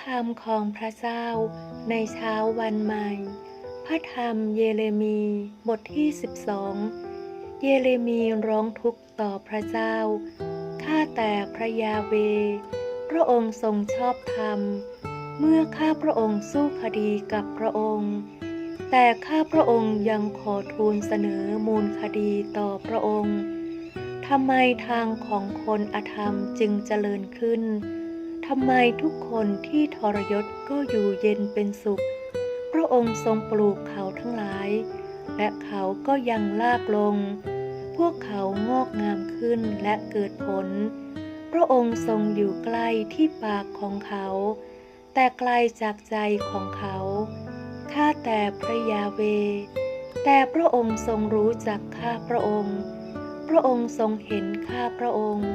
คำของพระเจ้าในเช้าวันใหม่ พระธรรมเยเรมีบทที่ 12 เยเรมีร้องทุกข์ต่อพระเจ้า ข้าแต่พระยาเว พระองค์ทรงชอบธรรม เมื่อข้าพระองค์สู้คดีกับพระองค์ แต่ข้าพระองค์ยังขอทูลเสนอมูลคดีต่อพระองค์ทำไมทางของคนอธรรมจึงเจริญขึ้น ทำไมทุกคนที่ทรยศก็อยู่เย็นเป็นสุข พระองค์ทรงปลูกเขาทั้งหลาย และเขาก็ยังลากลง พวกเขางอกงามขึ้นและเกิดผล พระองค์ทรงอยู่ใกล้ที่ปากของเขา แต่ไกลจากใจของเขา ข้าแต่พระยาเว แต่พระองค์ทรงรู้จักข้าพระองค์ พระองค์ทรงเห็นข้าพระองค์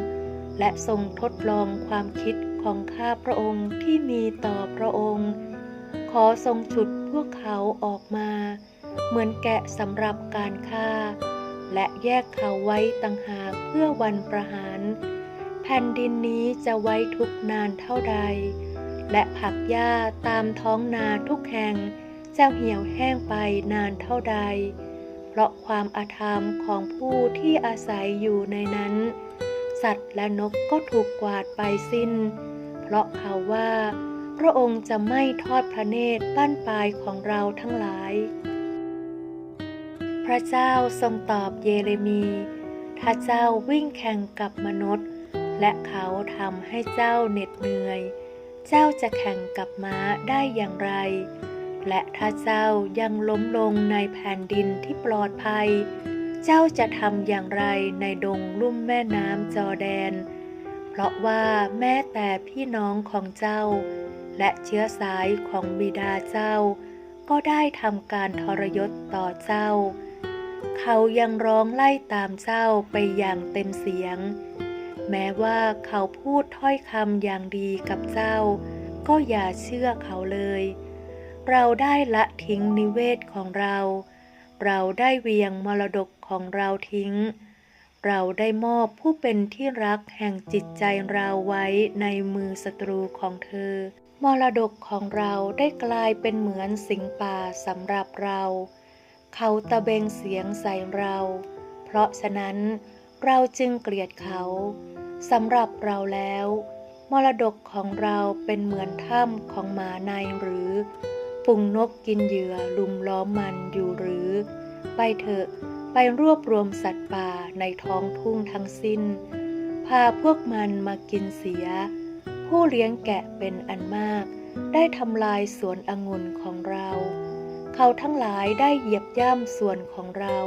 และทรงทดลองความคิด ของข้าพระองค์ที่มีต่อพระองค์ ขอทรงฉุดพวกเขาออกมา เหมือนแกะสำหรับการฆ่า และแยกเขาไว้ต่างหากเพื่อวันประหาร แผ่นดินนี้จะไว้ทุกนานเท่าใด และผักหญ้าตามท้องนาทุกแห่งจะเหี่ยวแห้งไปนานเท่าใด เพราะความอาธรรมของผู้ที่อาศัยอยู่ในนั้นสัตว์และนกก็ถูกกวาดไปสิ้น เพราะเขาว่า พระองค์จะไม่ทอดพระเนตรบ้านปลายของเราทั้งหลาย พระเจ้าทรงตอบเยเรมี ถ้าเจ้าวิ่งแข่งกับมนุษย์ และเขาทำให้เจ้าเหน็ดเหนื่อย เจ้าจะแข่งกับม้าได้อย่างไร และถ้าเจ้ายังล้มลงในแผ่นดินที่ปลอดภัย เจ้าจะทำอย่างไรในดงลุ่มแม่น้ำจอแดน เพราะว่าแม้แต่พี่น้องของเจ้า และเชื้อสายของบิดาเจ้า ก็ได้ทำการทรยศต่อเจ้า เขายังร้องไล่ตามเจ้าไปอย่างเต็มเสียง แม้ว่าเขาพูดถ้อยคำอย่างดีกับเจ้า ก็อย่าเชื่อเขาเลย เราได้ละทิ้งนิเวศของเรา เราได้เวียงมรดกของเราทิ้ง เราได้มอบผู้เป็นที่รักแห่งจิตใจเราไว้ในมือศัตรูของเธอ มรดกของเราได้กลายเป็นเหมือนสิงป่าสำหรับเรา เขาตะเบงเสียงใส่เรา เพราะฉะนั้นเราจึงเกลียดเขาสำหรับเราแล้ว มรดกของเราเป็นเหมือนถ้ำของหมาในหรือฝูงนกกินเหยื่อลุมล้อมมันอยู่หรือ ไปเถอะ ไปรวบรวมสัตว์ป่าในท้องทุ่งทั้งสิ้น พาพวกมันมากินเสีย ผู้เลี้ยงแกะเป็นอันมาก ได้ทำลายสวนองุ่นของเรา เขาทั้งหลายได้เหยียบย่ำส่วนของเรา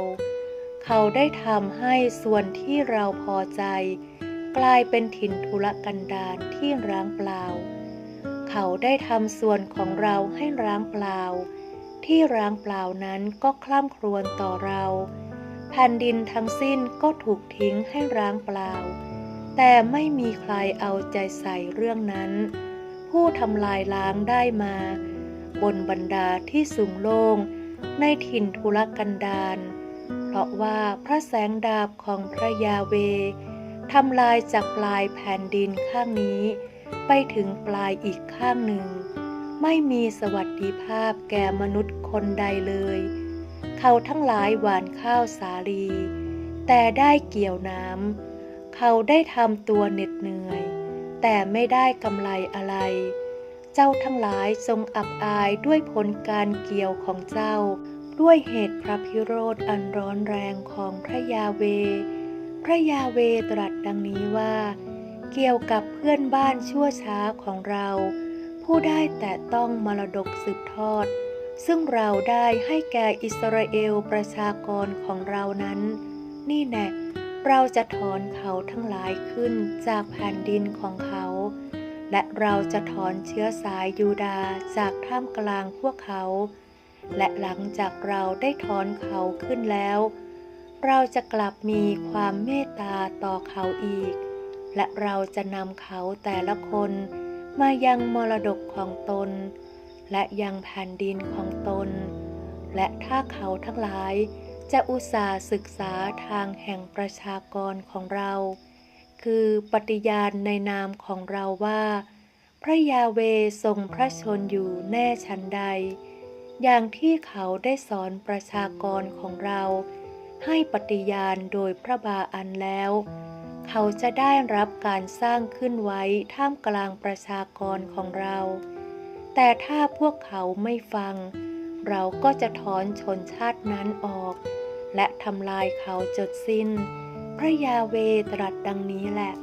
เขาได้ทำให้ส่วนที่เราพอใจ กลายเป็นถิ่นทุรกันดารที่ร้างเปล่า เขาได้ทำส่วนของเราให้ร้างเปล่า ที่ร้างเปล่านั้นก็คล่ำครวญต่อเรา แผ่นดินทั้งสิ้นก็ถูกทิ้งให้ร้างเปล่า แต่ไม่มีใครเอาใจใส่เรื่องนั้น ผู้ทำลายล้างได้มา บนบรรดาที่สูงโล่งในถิ่นทุรกันดารเพราะว่าพระแสงดาบของพระยาเวทำลายจากปลายแผ่นดินข้างนี้ ไปถึงปลายอีกข้างหนึ่ง ไม่มีสวัสดิภาพแก่มนุษย์คนใดเลย เขาทั้งหลายหวานข้าวสาลี แต่ได้เกี่ยวน้ำเขาได้ทำตัวเหน็ดเหนื่อย แต่ไม่ได้กำไรอะไร เจ้าทั้งหลายทรงอับอายด้วยผลการเกี่ยวของเจ้า ด้วยเหตุพระพิโรธอันร้อนแรงของพระยาเว พระยาเวตรัสดังนี้ว่า เกี่ยวกับเพื่อนบ้านชั่วช้าของเรา ผู้ได้แต่ต้องมรดกสืบทอด ซึ่งเราได้ให้แก่อิสราเอลประชากรของเรานั้น นี่แน่เราจะถอนเขาทั้งหลายขึ้นจากแผ่นดินของเขา และเราจะถอนเชื้อสายยูดาจากท่ามกลางพวกเขา และหลังจากเราได้ถอนเขาขึ้นแล้ว เราจะกลับมีความเมตตาต่อเขาอีก และเราจะนำเขาแต่ละคนมายังมรดกของตน และยังแผ่นดินของตน และถ้าเขาทั้งหลายจะอุตส่าห์ศึกษาทางแห่งประชากรของเรา คือปฏิญาณในนามของเราว่า พระยาเวทรงพระชนอยู่แน่ชันใด อย่างที่เขาได้สอนประชากรของเรา ให้ปฏิญาณโดยพระบาอันแล้ว เขาจะได้รับการสร้างขึ้นไว้ท่ามกลางประชากรของเรา แต่ถ้าพวกเขาไม่ฟัง เราก็จะถอนชนชาตินั้นออก และทำลายเขาจดสิ้น พระยาเวตรัสดังนี้แหละ